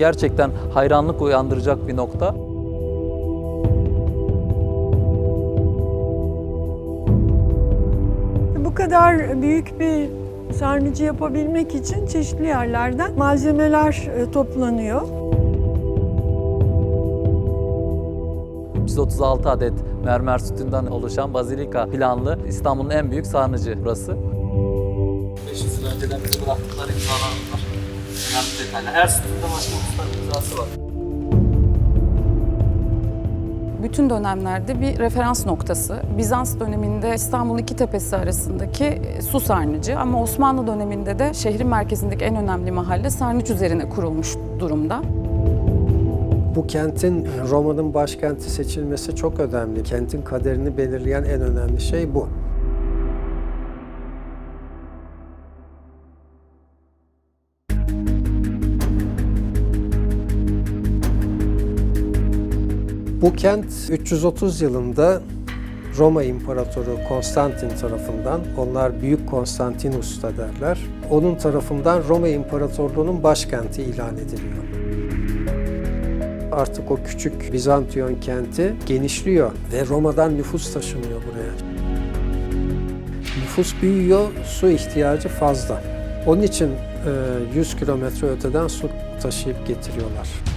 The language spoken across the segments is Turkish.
gerçekten hayranlık uyandıracak bir nokta. Bu kadar büyük bir sarnıcı yapabilmek için çeşitli yerlerden malzemeler e, toplanıyor. 136 adet mermer sütundan oluşan bazilika planlı İstanbul'un en büyük sarnıcı burası. 500 yıl önceden bize bıraktıkları imzalar Önemli detaylar. Her sütunda başka ustanın imzası var. bütün dönemlerde bir referans noktası. Bizans döneminde İstanbul iki tepesi arasındaki su sarnıcı ama Osmanlı döneminde de şehrin merkezindeki en önemli mahalle sarnıç üzerine kurulmuş durumda. Bu kentin Roma'nın başkenti seçilmesi çok önemli. Kentin kaderini belirleyen en önemli şey bu. Bu kent 330 yılında Roma İmparatoru Konstantin tarafından, onlar Büyük Konstantinus da derler, onun tarafından Roma İmparatorluğu'nun başkenti ilan ediliyor. Artık o küçük Bizantiyon kenti genişliyor ve Roma'dan nüfus taşınıyor buraya. Nüfus büyüyor, su ihtiyacı fazla. Onun için e, 100 kilometre öteden su taşıyıp getiriyorlar.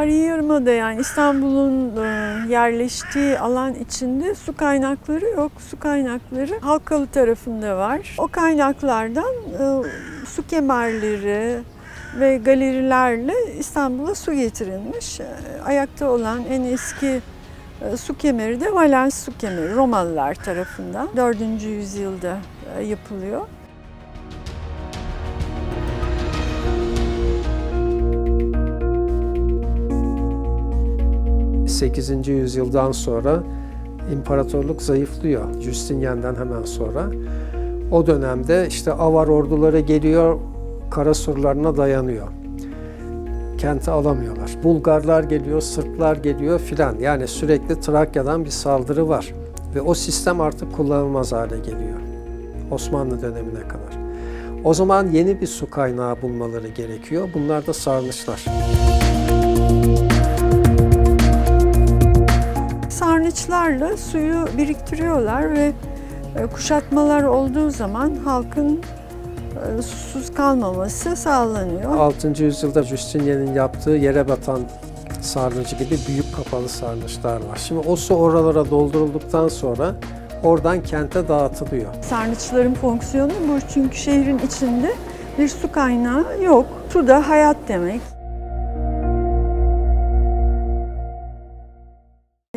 Tarihi Yarımada yani İstanbul'un e, yerleştiği alan içinde su kaynakları yok. Su kaynakları Halkalı tarafında var. O kaynaklardan e, su kemerleri ve galerilerle İstanbul'a su getirilmiş. E, Ayakta olan en eski su kemeri de Valens su kemeri Romalılar tarafından 4. yüzyılda yapılıyor. 8. yüzyıldan sonra imparatorluk zayıflıyor. Justinian'dan hemen sonra. O dönemde işte Avar orduları geliyor, kara surlarına dayanıyor. Kenti alamıyorlar. Bulgarlar geliyor, Sırplar geliyor filan. Yani sürekli Trakya'dan bir saldırı var. Ve o sistem artık kullanılmaz hale geliyor. Osmanlı dönemine kadar. O zaman yeni bir su kaynağı bulmaları gerekiyor. Bunlar da sarnıçlar. Sarnıçlarla suyu biriktiriyorlar ve e, kuşatmalar olduğu zaman halkın e, susuz kalmaması sağlanıyor. 6. yüzyılda Justinian'in yaptığı yere batan sarnıcı gibi büyük kapalı sarnıçlar var. Şimdi o su oralara doldurulduktan sonra oradan kente dağıtılıyor. Sarnıçların fonksiyonu bu çünkü şehrin içinde bir su kaynağı yok. Su da hayat demek.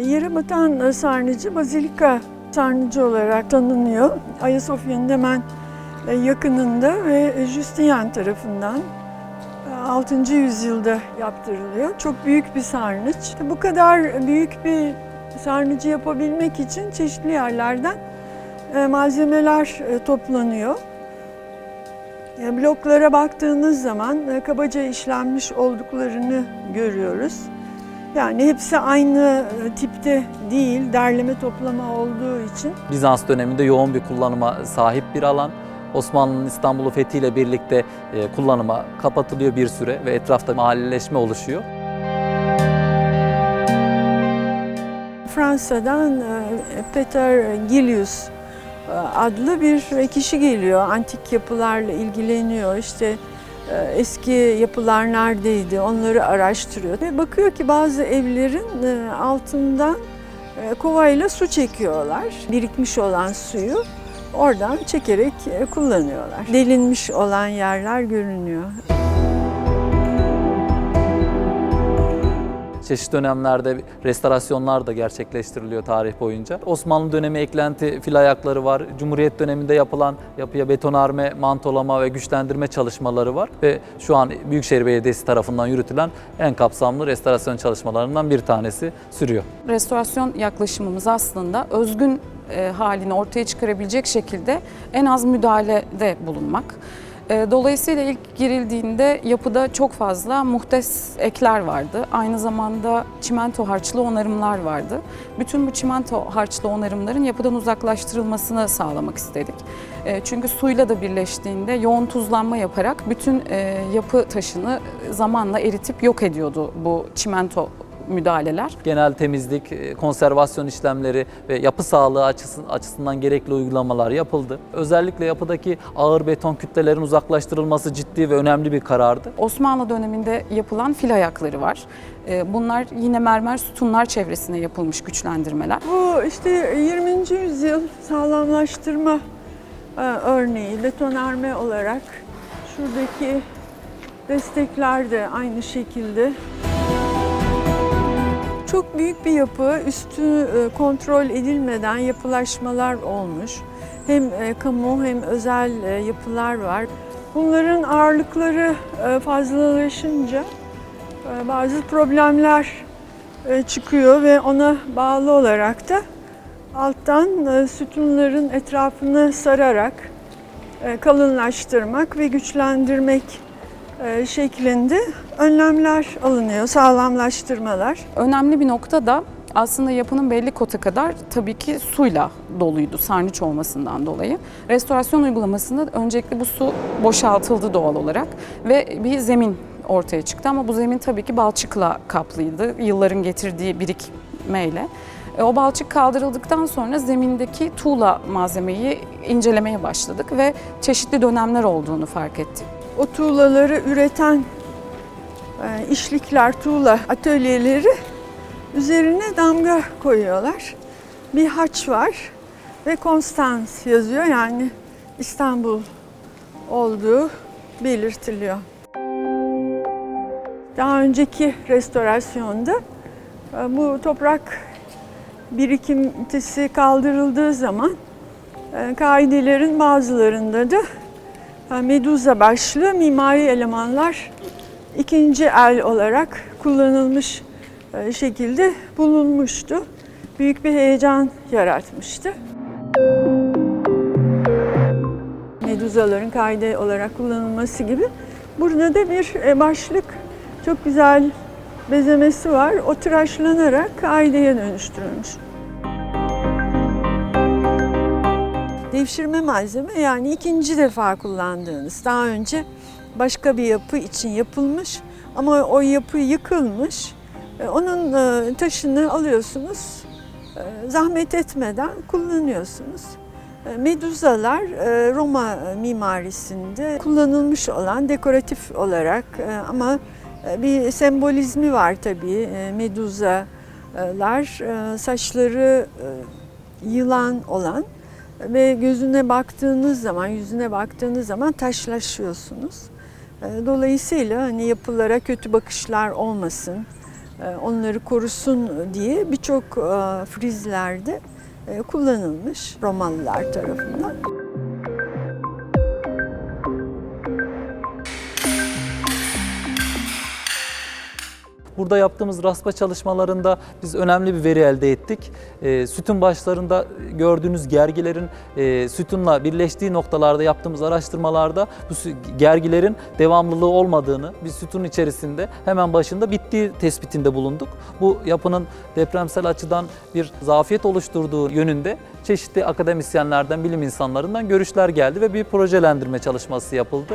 Yere batan e, sarnıcı Bazilika sarnıcı olarak tanınıyor. Ayasofya'nın hemen e, yakınında ve Justinian tarafından e, 6. yüzyılda yaptırılıyor. Çok büyük bir sarnıç. Bu kadar büyük bir sarnıcı yapabilmek için çeşitli yerlerden e, malzemeler e, toplanıyor. E, Bloklara baktığınız zaman e, kabaca işlenmiş olduklarını görüyoruz. Yani hepsi aynı e, tipte değil, derleme toplama olduğu için. Bizans döneminde yoğun bir kullanıma sahip bir alan. Osmanlı'nın İstanbul'u fethiyle birlikte e, kullanıma kapatılıyor bir süre ve etrafta mahalleleşme oluşuyor. Fransa'dan e, Peter Gillius e, adlı bir kişi geliyor. Antik yapılarla ilgileniyor. İşte eski yapılar neredeydi onları araştırıyor. Ve bakıyor ki bazı evlerin e, altından e, kovayla su çekiyorlar. Birikmiş olan suyu oradan çekerek e, kullanıyorlar. Delinmiş olan yerler görünüyor. Çeşitli dönemlerde restorasyonlar da gerçekleştiriliyor tarih boyunca. Osmanlı dönemi eklenti fil ayakları var. Cumhuriyet döneminde yapılan yapıya betonarme, mantolama ve güçlendirme çalışmaları var. Ve şu an Büyükşehir Belediyesi tarafından yürütülen en kapsamlı restorasyon çalışmalarından bir tanesi sürüyor. Restorasyon yaklaşımımız aslında özgün e, halini ortaya çıkarabilecek şekilde en az müdahalede bulunmak. E, Dolayısıyla ilk girildiğinde yapıda çok fazla muhtes ekler vardı. Aynı zamanda çimento harçlı onarımlar vardı. Bütün bu çimento harçlı onarımların yapıdan uzaklaştırılmasını sağlamak istedik. E, Çünkü suyla da birleştiğinde yoğun tuzlanma yaparak bütün e, yapı taşını zamanla eritip yok ediyordu bu çimento müdahaleler. Genel temizlik, e, konservasyon işlemleri ve yapı sağlığı açısın- açısından gerekli uygulamalar yapıldı. Özellikle yapıdaki ağır beton kütlelerin uzaklaştırılması ciddi ve önemli bir karardı. Osmanlı döneminde yapılan fil ayakları var. E, Bunlar yine mermer sütunlar çevresine yapılmış güçlendirmeler. Bu işte 20. yüzyıl sağlamlaştırma e, örneği, betonarme olarak şuradaki destekler de aynı şekilde. Çok büyük bir yapı, üstü e, kontrol edilmeden yapılaşmalar olmuş. Hem e, kamu hem özel e, yapılar var. Bunların ağırlıkları fazlalaşınca bazı problemler çıkıyor ve ona bağlı olarak da alttan sütunların etrafını sararak kalınlaştırmak ve güçlendirmek şeklinde önlemler alınıyor, sağlamlaştırmalar. Önemli bir nokta da aslında yapının belli kota kadar tabii ki suyla doluydu sarnıç olmasından dolayı. Restorasyon uygulamasında öncelikle bu su boşaltıldı doğal olarak ve bir zemin ortaya çıktı ama bu zemin tabii ki balçıkla kaplıydı yılların getirdiği birikmeyle. E, O balçık kaldırıldıktan sonra zemindeki tuğla malzemeyi incelemeye başladık ve çeşitli dönemler olduğunu fark ettik. O tuğlaları üreten e, işlikler, tuğla atölyeleri üzerine damga koyuyorlar. Bir haç var ve Konstans yazıyor yani İstanbul olduğu belirtiliyor. Daha önceki restorasyonda e, bu toprak birikintisi kaldırıldığı zaman e, kaidelerin bazılarında da Meduza başlı mimari elemanlar ikinci el olarak kullanılmış e, şekilde bulunmuştu. Büyük bir heyecan yaratmıştı. Meduzaların kaide olarak kullanılması gibi. Burada da bir e, başlık çok güzel bezemesi var. O tıraşlanarak kaideye dönüştürülmüş. Devşirme malzeme yani ikinci defa kullandığınız. Daha önce başka bir yapı için yapılmış ama o yapı yıkılmış. E, Onun e, taşını alıyorsunuz, e, zahmet etmeden kullanıyorsunuz. Meduzalar Roma mimarisinde kullanılmış olan dekoratif olarak ama bir sembolizmi var tabii meduzalar. Saçları yılan olan ve gözüne baktığınız zaman, yüzüne baktığınız zaman taşlaşıyorsunuz. E, Dolayısıyla hani yapılara kötü bakışlar olmasın, e, onları korusun diye birçok e, frizlerde e, kullanılmış Romalılar tarafından. Burada yaptığımız raspa çalışmalarında biz önemli bir veri elde ettik. E, sütun başlarında gördüğünüz gergilerin e, sütunla birleştiği noktalarda yaptığımız araştırmalarda bu gergilerin devamlılığı olmadığını, bir sütun içerisinde hemen başında bittiği tespitinde bulunduk. Bu yapının depremsel açıdan bir zafiyet oluşturduğu yönünde çeşitli akademisyenlerden, bilim insanlarından görüşler geldi ve bir projelendirme çalışması yapıldı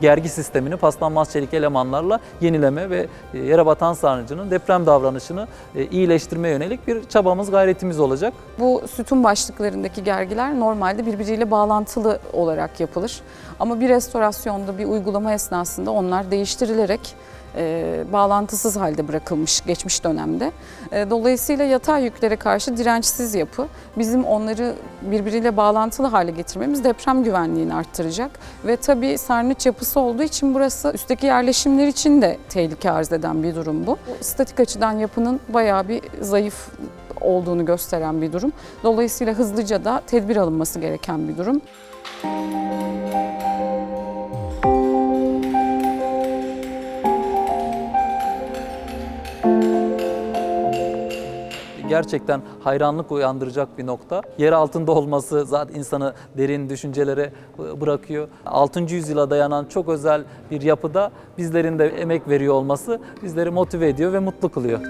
gergi sistemini paslanmaz çelik elemanlarla yenileme ve yere batan sarnıcının deprem davranışını e, iyileştirme yönelik bir çabamız, gayretimiz olacak. Bu sütun başlıklarındaki gergiler normalde birbiriyle bağlantılı olarak yapılır. Ama bir restorasyonda, bir uygulama esnasında onlar değiştirilerek e, bağlantısız halde bırakılmış geçmiş dönemde. E, dolayısıyla yatay yüklere karşı dirençsiz yapı bizim onları birbiriyle bağlantılı hale getirmemiz deprem güvenliğini arttıracak. Ve tabii sarnıç yapısı olduğu için burası üstteki yerleşimler için de tehlike arz eden bir durum bu. Statik açıdan yapının bayağı bir zayıf olduğunu gösteren bir durum. Dolayısıyla hızlıca da tedbir alınması gereken bir durum. Gerçekten hayranlık uyandıracak bir nokta. Yer altında olması zaten insanı derin düşüncelere bırakıyor. 6. yüzyıla dayanan çok özel bir yapıda bizlerin de emek veriyor olması bizleri motive ediyor ve mutlu kılıyor.